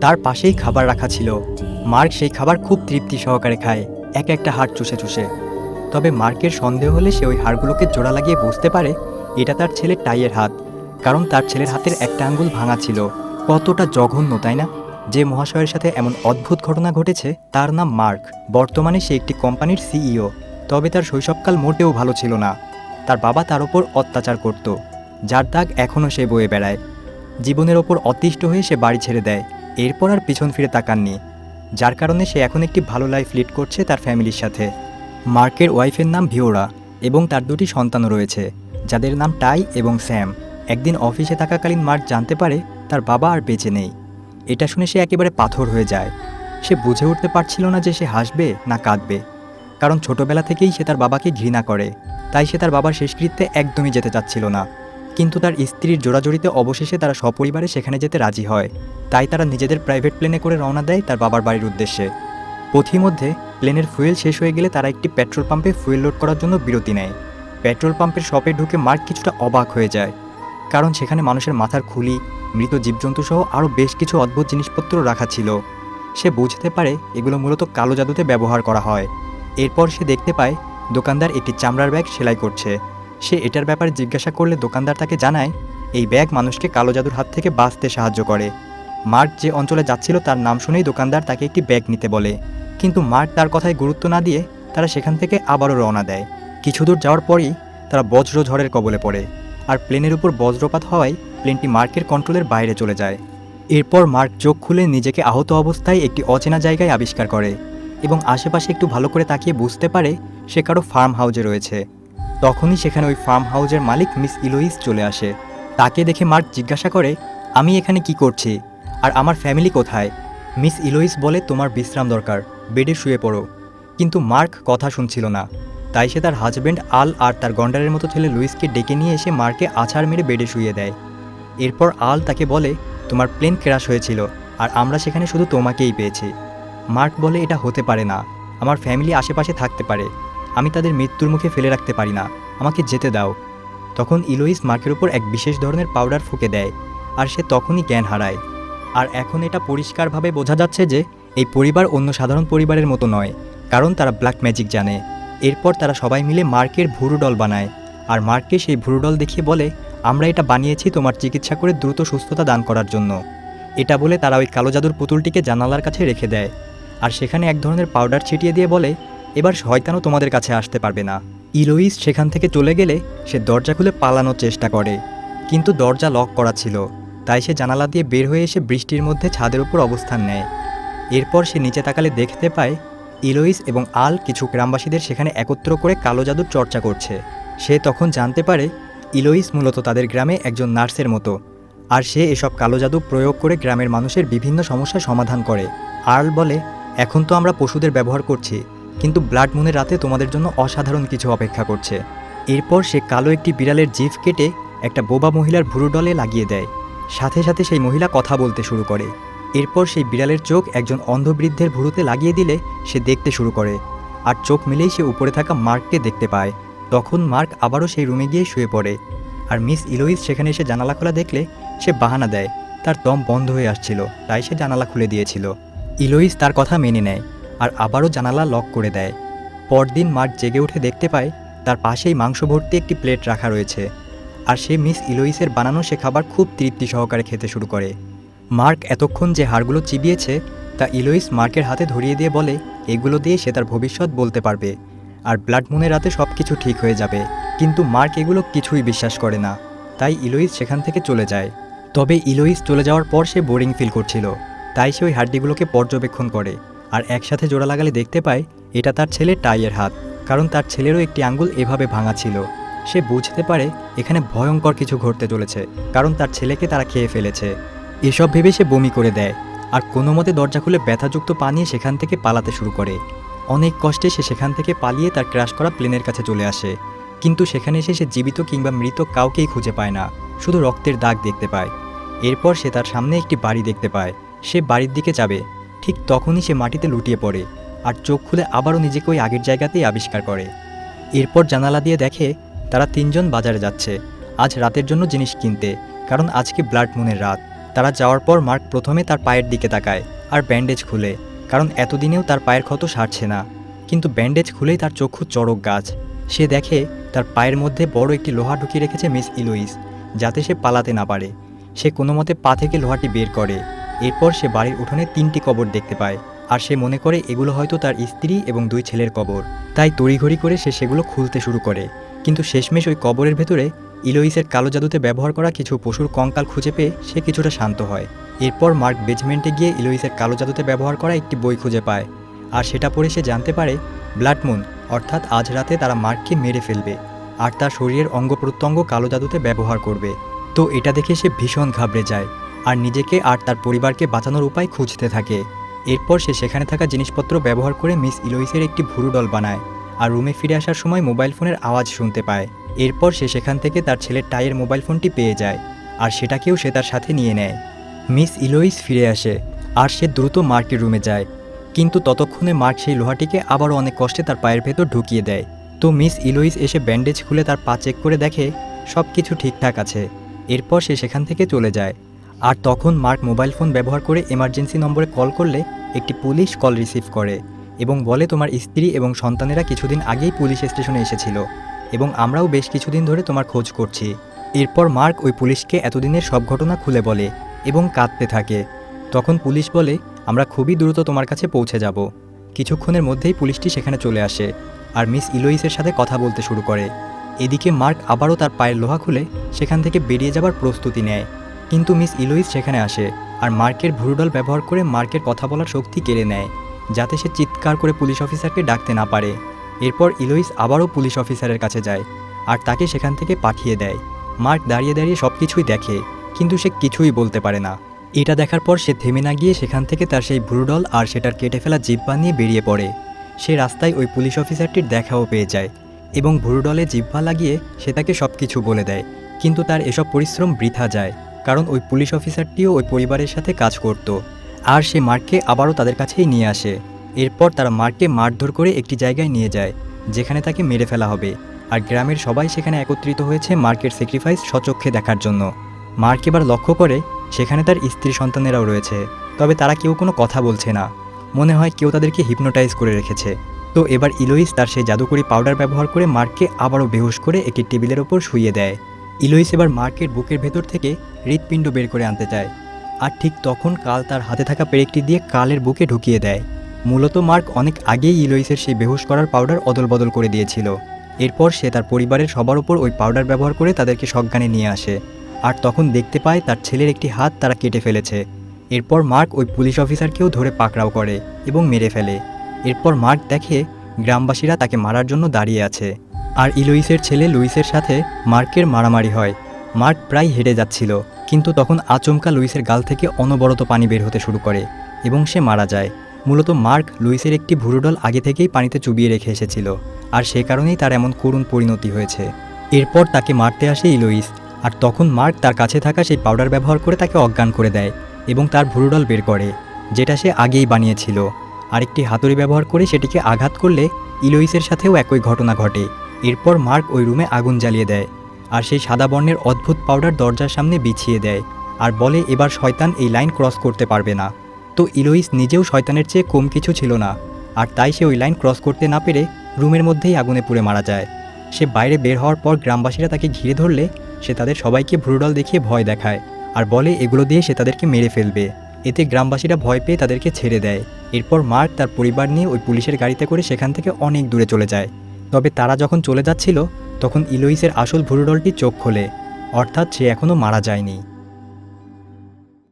তার পাশেই খাবার রাখা ছিল। মার্ক সেই খাবার খুব তৃপ্তি সহকারে খায়, এক একটা হাড় চুষে চুষে। তবে মার্কের সন্দেহ হলে সে ওই হাড়গুলোকে জোড়া লাগিয়ে বুঝতে পারে, এটা তার ছেলের টাইয়ের হাত। কারণ তার ছেলের হাতের একটা আঙ্গুল ভাঙা ছিল। কতটা জঘন্য, তাই না? যে মহাশয়ের সাথে এমন অদ্ভুত ঘটনা ঘটেছে, তার নাম মার্ক। বর্তমানে সে একটি কোম্পানির সিইও। তবে তার শৈশবকাল মোটেও ভালো ছিল না। তার বাবা তার ওপর অত্যাচার করত, যার দাগ এখনও সে বয়ে বেড়ায়। জীবনের ওপর অতিষ্ঠ হয়ে সে বাড়ি ছেড়ে দেয়। এরপর আর পিছন ফিরে তাকাননি, যার কারণে সে এখন একটি ভালো লাইফ লিড করছে তার ফ্যামিলির সাথে। মার্কের ওয়াইফের নাম ভিওরা এবং তার দুটি সন্তানও রয়েছে, যাদের নাম টাই এবং স্যাম। একদিন অফিসে থাকাকালীন মার্ক জানতে পারে তার বাবা আর বেঁচে নেই। এটা শুনে সে একেবারে পাথর হয়ে যায়। সে বুঝে উঠতে পারছিল না যে সে হাসবে না কাঁদবে, কারণ ছোটবেলা থেকেই সে তার বাবাকে ঘৃণা করে, তাই সে তার বাবার শেষকৃত্যে একদমই যেতে চাচ্ছিল না। কিন্তু তার স্ত্রীর জোড়াজড়িতে অবশেষে তারা সপরিবারে সেখানে যেতে রাজি হয়। তাই তারা নিজেদের প্রাইভেট প্লেনে করে রওনা দেয় তার বাবার বাড়ির উদ্দেশ্যে। পথিমধ্যে প্লেনের ফুয়েল শেষ হয়ে গেলে তারা একটি পেট্রোল পাম্পে ফুয়েল লোড করার জন্য বিরতি নেয়। পেট্রোল পাম্পের শপে ঢুকে মার্ক কিছুটা অবাক হয়ে যায়। কারণ সেখানে মানুষের মাথার খুলি, মৃত জীবজন্তু সহ আরও বেশ কিছু অদ্ভুত জিনিসপত্র রাখা ছিল। সে বুঝতে পারে এগুলো মূলত কালো জাদুতে ব্যবহার করা হয়। এরপর সে দেখতে পায় দোকানদার একটি চামড়ার ব্যাগ সেলাই করছে। সে এটার ব্যাপারে জিজ্ঞাসা করলে দোকানদার তাকে জানায়, এই ব্যাগ মানুষকে কালো জাদুর হাত থেকে বাঁচতে সাহায্য করে। মার্ক যে অঞ্চলে যাচ্ছিল তার নাম শুনেই দোকানদার তাকে একটি ব্যাগ নিতে বলে। কিন্তু মার্ক তার কথায় গুরুত্ব না দিয়ে তারা সেখান থেকে আবারও রওনা দেয়। কিছু দূর যাওয়ার পরই তারা বজ্র ঝড়ের কবলে পড়ে। আর প্লেনের উপর বজ্রপাত হওয়ায় প্লেনটি মার্কের কন্ট্রোলের বাইরে চলে যায়। এরপর মার্ক চোখ খুলে নিজেকে আহত অবস্থায় একটি অচেনা জায়গায় আবিষ্কার করে এবং আশেপাশে একটু ভালো করে তাকিয়ে বুঝতে পারে সে কারও ফার্ম হাউজে রয়েছে। তখনই সেখানে ওই ফার্ম হাউজের মালিক মিস ইলোইস চলে আসে। তাকে দেখে মার্ক জিজ্ঞাসা করে, আমি এখানে কি করছি? আর আমার ফ্যামিলি কোথায়? মিস ইলোইস বলে, তোমার বিশ্রাম দরকার, বেডে শুয়ে পড়ো। কিন্তু মার্ক কথা শুনছিল না। তাই সে তার হাজব্যান্ড আল আর তার গন্ডারের মতো ছেলে লুইসকে ডেকে নিয়ে এসে মার্কে আছাড় মেরে বেডে শুয়ে দেয়। এরপর আল তাকে বলে, তোমার প্লেন ক্র্যাশ হয়েছিল, আর আমরা সেখানে শুধু তোমাকেই পেয়েছি। মার্ক বলে, এটা হতে পারে না। আমার ফ্যামিলি আশেপাশে থাকতে পারে। আমি তাদের মৃত্যুর মুখে ফেলে রাখতে পারি না। আমাকে যেতে দাও। তখন ইলোইস মার্কের উপর এক বিশেষ ধরনের পাউডার ফুঁকে দেয়, আর সে তখনই জ্ঞান হারায়। আর এখন এটা পরিষ্কারভাবে বোঝা যাচ্ছে যে, এই পরিবার অন্য সাধারণ পরিবারের মতো নয়, কারণ তারা ব্ল্যাক ম্যাজিক জানে। এরপর তারা সবাই মিলে মার্কের ভুরু ডল বানায়, আর মার্ককে সেই ভুরুডল দেখিয়ে বলে, আমরা এটা বানিয়েছি তোমার চিকিৎসা করে দ্রুত সুস্থতা দান করার জন্য। এটা বলে তারা ওই কালো জাদুর পুতুলটিকে জানালার কাছে রেখে দেয়, আর সেখানে এক ধরনের পাউডার ছিটিয়ে দিয়ে বলে এবার শয়তানও তোমাদের কাছে আসতে পারবে না। ইলোইস সেখান থেকে চলে গেলে সে দরজা খুলে পালানোর চেষ্টা করে। কিন্তু দরজা লক করা ছিল। তাই সে জানালা দিয়ে বের হয়ে এসে বৃষ্টির মধ্যে ছাদের উপর অবস্থান নেয়। এরপর সে নিচে তাকালে দেখতে পায়, ইলোইস এবং আল কিছু গ্রামবাসীদের সেখানে একত্র করে কালো জাদুর চর্চা করছে। সে তখন জানতে পারে, ইলোইস মূলত তাদের গ্রামে একজন নার্সের মতো। আর সে এসব কালো জাদু প্রয়োগ করে গ্রামের মানুষের বিভিন্ন সমস্যার সমাধান করে। আর্ল বলে, এখন তো আমরা পশুদের ব্যবহার করছি। কিন্তু ব্লাড মুনের রাতে তোমাদের জন্য অসাধারণ কিছু অপেক্ষা করছে। এরপর সে কালো একটি বিড়ালের জিভ কেটে একটা বোবা মহিলার ভুরু ডলে লাগিয়ে দেয়। সাথে সাথে সেই মহিলা কথা বলতে শুরু করে। এরপর সেই বিড়ালের চোখ একজন অন্ধবৃদ্ধের ভুরুতে লাগিয়ে দিলে সে দেখতে শুরু করে। আর চোখ মিলেই সে উপরে থাকা মার্ককে দেখতে পায়। তখন মার্ক আবারও সেই রুমে গিয়ে শুয়ে পড়ে। আর মিস ইলোইস সেখানে এসে জানালা খোলা দেখলে সে বাহানা দেয়। তার দম বন্ধ হয়ে আসছিল, তাই সে জানালা খুলে দিয়েছিল। ইলোইস তার কথা মেনে নেয়। আর আবারও জানালা লক করে দেয়। পরদিন মার্ক জেগে উঠে দেখতে পায়, তার পাশেই মাংস ভর্তি একটি প্লেট রাখা রয়েছে। আর সে মিস ইলোইসের বানানো সে খাবার খুব তৃপ্তি সহকারে খেতে শুরু করে। মার্ক এতক্ষণ যে হাড়গুলো চিবিয়েছে, তা ইলোইস মার্কের হাতে ধরিয়ে দিয়ে বলে, এগুলো দিয়ে সে তার ভবিষ্যৎ বলতে পারবে। আর ব্লাড মুনের রাতে সব কিছু ঠিক হয়ে যাবে। কিন্তু মার্ক এগুলো কিছুই বিশ্বাস করে না। তাই ইলোইস সেখান থেকে চলে যায়। তবে ইলোইস চলে যাওয়ার পর সে বোরিং ফিল করছিল। তাই সে ওই হাড্ডিগুলোকে পর্যবেক্ষণ করে। আর একসাথে জোড়া লাগালে দেখতে পায়, এটা তার ছেলে টাইয়ের হাত, কারণ তার ছেলেরও একটি আঙ্গুল এভাবে ভাঙা ছিল। সে বুঝতে পারে, এখানে ভয়ঙ্কর কিছু ঘটতে চলেছে, কারণ তার ছেলেকে তারা খেয়ে ফেলেছে। এসব ভেবে সে বমি করে দেয়, আর কোনো মতে দরজা খুলে ব্যথাযুক্ত পা নিয়ে সেখান থেকে পালাতে শুরু করে। অনেক কষ্টে সে সেখান থেকে পালিয়ে তার ক্রাশ করা প্লেনের কাছে চলে আসে, কিন্তু সেখানে এসে সে জীবিত কিংবা মৃত কাউকেই খুঁজে পায় না, শুধু রক্তের দাগ দেখতে পায়। এরপর সে তার সামনে একটি বাড়ি দেখতে পায়। সে বাড়ির দিকে যাবে ঠিক তখনই সে মাটিতে লুটিয়ে পড়ে আর চোখ খুলে আবারও নিজেকে ওই আগের জায়গাতেই আবিষ্কার করে। এরপর জানালা দিয়ে দেখে তারা তিনজন বাজারে যাচ্ছে। আজ রাতের জন্য জিনিস কিনতে, কারণ আজকে ব্লাড মুনের রাত। তারা যাওয়ার পর মার্ক প্রথমে তার পায়ের দিকে তাকায় আর ব্যান্ডেজ খুলে, কারণ এতদিনেও তার পায়ের ক্ষত সারছে না। কিন্তু ব্যান্ডেজ খুলেই তার চক্ষু চড়ক গাছ। সে দেখে তার পায়ের মধ্যে বড় একটি লোহা ঢুকিয়ে রেখেছে মিস ইলোইস, যাতে সে পালাতে না পারে। সে কোনো মতে পা থেকে লোহাটি বের করে। এরপর সে বাড়ির উঠোনে তিনটি কবর দেখতে পায়, আর সে মনে করে এগুলো হয়তো তার স্ত্রী এবং দুই ছেলের কবর। তাই তড়িঘড়ি করে সে সেগুলো খুলতে শুরু করে। কিন্তু শেষমেশ ওই কবরের ভেতরে ইলোইসের কালো জাদুতে ব্যবহার করা কিছু পশুর কঙ্কাল খুঁজে পেয়ে সে কিছুটা শান্ত হয়। এরপর মার্ক বেজমেন্টে গিয়ে ইলোইসের কালো জাদুতে ব্যবহার করা একটি বই খুঁজে পায়, আর সেটা পড়ে সে জানতে পারে ব্লাডমুন অর্থাৎ আজ রাতে তারা মার্ককে মেরে ফেলবে, আর তার শরীরের অঙ্গ প্রত্যঙ্গ কালো জাদুতে ব্যবহার করবে। তো এটা দেখে সে ভীষণ ঘাবড়ে যায়। আর নিজেকে আর তার পরিবারকে বাঁচানোর উপায় খুঁজতে থাকে। এরপর সে সেখানে থাকা জিনিসপত্র ব্যবহার করে মিস ইলোইসের একটি ভুরু দল বানায় আর রুমে ফিরে আসার সময় মোবাইল ফোনের আওয়াজ শুনতে পায়। এরপর সে সেখান থেকে তার ছেলের টাইয়ের মোবাইল ফোনটি পেয়ে যায় আর সেটাকেও সে তার সাথে নিয়ে নেয়। মিস ইলোইস ফিরে আসে আর সে দ্রুত মার্কের রুমে যায়। কিন্তু ততক্ষণে মার্ক সেই লোহাটিকে আবারও অনেক কষ্টে তার পায়ের ভেতর ঢুকিয়ে দেয়। তো মিস ইলোইস এসে ব্যান্ডেজ খুলে তার পা চেক করে দেখে সব কিছু ঠিকঠাক আছে। এরপর সে সেখান থেকে চলে যায়। আর তখন মার্ক মোবাইল ফোন ব্যবহার করে এমার্জেন্সি নম্বরে কল করলে একটি পুলিশ কল রিসিভ করে এবং বলে তোমার স্ত্রী এবং সন্তানেরা কিছুদিন আগেই পুলিশ স্টেশনে এসেছিল এবং আমরাও বেশ কিছুদিন ধরে তোমার খোঁজ করছি। এরপর মার্ক ওই পুলিশকে এতদিনের সব ঘটনা খুলে বলে এবং কাঁদতে থাকে। তখন পুলিশ বলে, আমরা খুবই দ্রুত তোমার কাছে পৌঁছে যাব। কিছুক্ষণের মধ্যেই পুলিশটি সেখানে চলে আসে আর মিস ইলোইসের সাথে কথা বলতে শুরু করে। এদিকে মার্ক আবারও তার পায়ের লোহা খুলে সেখান থেকে বেরিয়ে যাবার প্রস্তুতি নেয়। কিন্তু মিস ইলোইস সেখানে আসে আর মার্কের ভুরুডল ব্যবহার করে মার্কের কথা বলার শক্তি কেড়ে নেয়, যাতে সে চিৎকার করে পুলিশ অফিসারকে ডাকতে না পারে। এরপর ইলোইস আবারও পুলিশ অফিসারের কাছে যায় আর তাকে সেখান থেকে পাঠিয়ে দেয়। মার্ক দাঁড়িয়ে দাঁড়িয়ে সব কিছুই দেখে, কিন্তু সে কিছুই বলতে পারে না। এটা দেখার পর সে থেমে না গিয়ে সেখান থেকে তার সেই ভুরুডল আর সেটার কেটে ফেলা জিব্বা নিয়ে বেরিয়ে পড়ে। সে রাস্তায় ওই পুলিশ অফিসারটির দেখাও পেয়ে যায় এবং ভুরুডলে জিব্বা লাগিয়ে সে তাকে সব কিছু বলে দেয়, কিন্তু তার এসব পরিশ্রম বৃথা যায়। কারণ ওই পুলিশ অফিসারটিও ওই পরিবারের সাথে কাজ করত। আর সে মার্ককে আবারও তাদের কাছেই নিয়ে আসে। এরপর তারা মার্ককে মারধর করে একটি জায়গায় নিয়ে যায়, যেখানে তাকে মেরে ফেলা হবে। আর গ্রামের সবাই সেখানে একত্রিত হয়েছে মার্কের স্যাক্রিফাইস সচক্ষে দেখার জন্য। মার্ক এবার লক্ষ্য করে, সেখানে তার স্ত্রী সন্তানেরাও রয়েছে। তবে তারা কেউ কোনো কথা বলছে না। মনে হয় কেউ তাদেরকে হিপনোটাইজ করে রেখেছে। তো এবার ইলোইস তার সেই জাদুকরি পাউডার ব্যবহার করে মার্ককে আবারও বেহুশ করে একটি টেবিলের ওপর শুইয়ে দেয়। ইলোইস এবার মার্কের বুকের ভেতর থেকে হৃৎপিণ্ড বের করে আনতে চায়। আর ঠিক তখন কাল তার হাতে থাকা পেরেকটি দিয়ে কালের বুকে ঢুকিয়ে দেয়। মূলত মার্ক অনেক আগেই ইলোইসের সেই বেহুশ করার পাউডার অদল বদল করে দিয়েছিল। এরপর সে তার পরিবারের সবার উপর ওই পাউডার ব্যবহার করে তাদেরকে সজ্ঞানে নিয়ে আসে। আর তখন দেখতে পায় তার ছেলের একটি হাত তারা কেটে ফেলেছে। এরপর মার্ক ওই পুলিশ অফিসারকেও ধরে পাকড়াও করে এবং মেরে ফেলে। এরপর মার্ক দেখে গ্রামবাসীরা তাকে মারার জন্য দাঁড়িয়ে আছে। আর ইলুইসের ছেলে লুইসের সাথে মার্কের মারামারি হয়। মার্ক প্রায় হেরে যাচ্ছিল, কিন্তু তখন আচমকা লুইসের গাল থেকে অনবরত পানি বের হতে শুরু করে এবং সে মারা যায়। মূলত মার্ক লুইসের একটি ভুরুডল আগে থেকেই পানিতে চুবিয়ে রেখে এসেছিল, আর সে কারণেই তার এমন করুণ পরিণতি হয়েছে। এরপর তাকে মারতে আসে ইলুইস, আর তখন মার্ক তার কাছে থাকা সেই পাউডার ব্যবহার করে তাকে অজ্ঞান করে দেয় এবং তার ভুরুডল বের করে, যেটা সে আগেই বানিয়েছিল। আরেকটি হাতুড়ি ব্যবহার করে সেটিকে আঘাত করলে ইলোইসের সাথেও একই ঘটনা ঘটে। এরপর মার্ক ওই রুমে আগুন জ্বালিয়ে দেয় আর সেই সাদা বর্ণের অদ্ভুত পাউডার দরজার সামনে বিছিয়ে দেয় আর বলে, এবার শয়তান এই লাইন ক্রস করতে পারবে না। তো ইলোইস নিজেও শয়তানের চেয়ে কম কিছু ছিল না, আর তাই সে ওই লাইন ক্রস করতে না পেরে রুমের মধ্যেই আগুনে পুড়ে মারা যায়। সে বাইরে বের হওয়ার পর গ্রামবাসীরা তাকে ঘিরে ধরলে সে তাদের সবাইকে ভ্রুডল দেখিয়ে ভয় দেখায় আর বলে, এগুলো দিয়ে সে তাদেরকে মেরে ফেলবে। এতে গ্রামবাসীরা ভয় পেয়ে তাদেরকে ছেড়ে দেয়। এরপর মার্ক তার পরিবার নিয়ে ওই পুলিশের গাড়িতে করে সেখান থেকে অনেক দূরে চলে যায়। তবে তারা যখন চলে যাচ্ছিল, তখন ইলোইসের আসল ভুরুডলটি চোখ খোলে, অর্থাৎ সে এখনও মারা যায়নি।